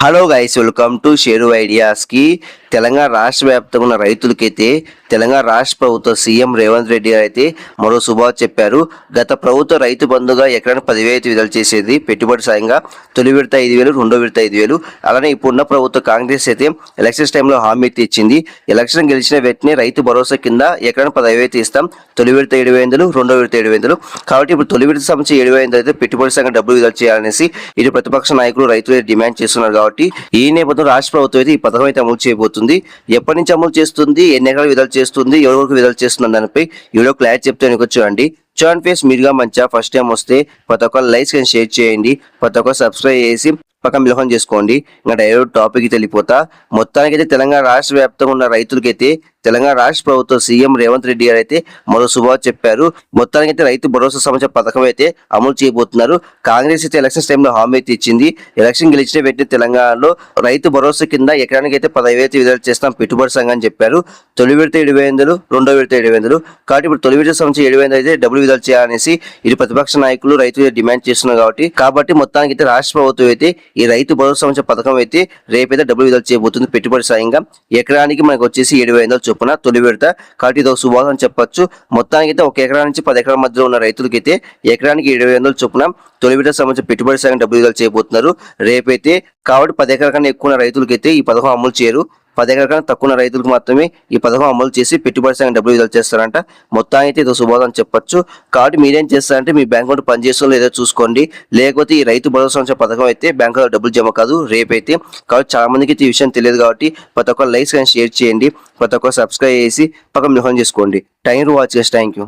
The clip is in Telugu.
Hello guys welcome to Sheru ఐడియాస్కి Telangana రాష్ట్ర వ్యాప్తంగా ఉన్న రైతులకైతే తెలంగాణ రాష్ట్ర ప్రభుత్వ సీఎం రేవంత్ రెడ్డి గారు అయితే మరో శుభాలు చెప్పారు. గత ప్రభుత్వ రైతు బంధుగా ఎకరానికి పదివేలు అయితే విడుదల చేసేది. పెట్టుబడి సాయంగా తొలి విడత ఐదు వేలు రెండో విడత ఐదు వేలు. అలానే ఇప్పుడున్న ప్రభుత్వ కాంగ్రెస్ అయితే ఎలక్షన్స్ టైంలో హామీ అయితే ఇచ్చింది. ఎలక్షన్ గెలిచిన వెంటనే రైతు భరోసా కింద ఎకరానికి పదివేలు అయితే ఇస్తాం. తొలి విడత ఏడు వేలు రెండో విడత ఏడు వేలు కాబట్టి ఇప్పుడు తొలి విడత సంబంధించి ఏడు వేలు అయితే పెట్టుబడి సంఘం డబ్బులు విడుదల చేయాలనేసి ఇటు ప్రతిపక్ష నాయకులు రైతులు అయితే డిమాండ్ చేస్తున్నారు కాబట్టి ఈ నేపథ్యంలో రాష్ట్ర ప్రభుత్వం అయితే ఈ పథకం అయితే అమలు చేయబోతుంది. ఎప్పటి నుంచి అమలు చేస్తుంది? ఎన్ని ఎకరాలు విడుదల చేస్తుంది? ఎవరికి వరకు విడుదల చేస్తుంది? దానిపై ఈరోజు క్లారిటీ చెప్తే చూడండి. చూడండి ఫేస్ మీరుగా మంచిగా ఫస్ట్ టైం వస్తే ప్రతి ఒక్కరు లైక్స్ కానీ షేర్ చేయండి. ప్రతి ఒక్కరు సబ్స్క్రైబ్ చేసి పక్కన మిలకం చేసుకోండి. ఇంకా డైరెక్ట్ టాపిక్ తెలిపోతా మొత్తానికైతే తెలంగాణ రాష్ట్ర వ్యాప్తంగా ఉన్న రైతులకైతే తెలంగాణ రాష్ట్ర ప్రభుత్వం సీఎం రేవంత్ రెడ్డి గారు అయితే మరో శుభాలు చెప్పారు. మొత్తానికైతే రైతు భరోసా సంబంధించిన పథకం అయితే అమలు చేయబోతున్నారు. కాంగ్రెస్ అయితే ఎలక్షన్స్ టైంలో హామీ అయితే ఇచ్చింది. ఎలక్షన్ గెలిచిన వెంటనే తెలంగాణలో రైతు భరోసా కింద ఎకరానికి అయితే పదవి అయితే విడుదల చేస్తాం పెట్టుబడి సంఘం అని చెప్పారు. తొలి విడత ఏడు వేలు రెండో విడత ఏడు వేలు కాబట్టి ఇప్పుడు తొలి విడత సంబంధించి ఏడు వేలు అయితే డబ్బులు విడుదల చేయాలనేసి ఇది ప్రతిపక్ష నాయకులు రైతులు డిమాండ్ చేస్తున్నారు కాబట్టి కాబట్టి మొత్తానికి అయితే రాష్ట్ర ప్రభుత్వం అయితే ఈ రైతు భరోసా సంబంధించిన పథకం అయితే రేపైతే డబ్బులు విడుదల చేయబోతుంది పెట్టుబడి సాయంగా ఎకరానికి మనకు వచ్చేసి ఏడు వేల చొప్పున తొలి విడత కాబట్టి ఇది ఒక శుభాసం చెప్పొచ్చు. మొత్తానికి అయితే ఒక ఎకరా నుంచి పది ఎకరాల మధ్యలో ఉన్న రైతులకైతే ఎకరానికి ఇరవై వందల చొప్పున తొలి విడత సంబంధించిన పెట్టుబడి సాయం డబ్బులు విడుదల చేయబోతున్నారు రేపైతే కాబట్టి పది ఎకరాల కన్నా ఎక్కువ ఉన్న రైతులకైతే ఈ పథకం అమలు చేయరు. పది ఎకరాల తక్కువ ఉన్న రైతులకు మాత్రమే ఈ పథకం అమలు చేసి పెట్టుబడి సంఘం డబ్బులు విడుదల చేస్తారంట. మొత్తానికి అయితే ఇది శుభోదం చెప్పొచ్చు. కాబట్టి మీరేం చేస్తారంటే మీ బ్యాంక్ అకౌంట్ పనిచేస్తుందో లేదో చూసుకోండి. లేకపోతే ఈ రైతు భరోసా పథకం అయితే బ్యాంకులో డబ్బులు జమ కాదు రేపైతే కాబట్టి చాలా మందికి అయితే ఈ విషయం తెలియదు కాబట్టి ప్రతి ఒక్కరు లైక్స్ కానీ షేర్ చేయండి. ప్రతి ఒక్కరు సబ్స్క్రైబ్ చేసి పక్కన మిహం చేసుకోండి. టైం వాచ్ చేసి థ్యాంక్ యూ.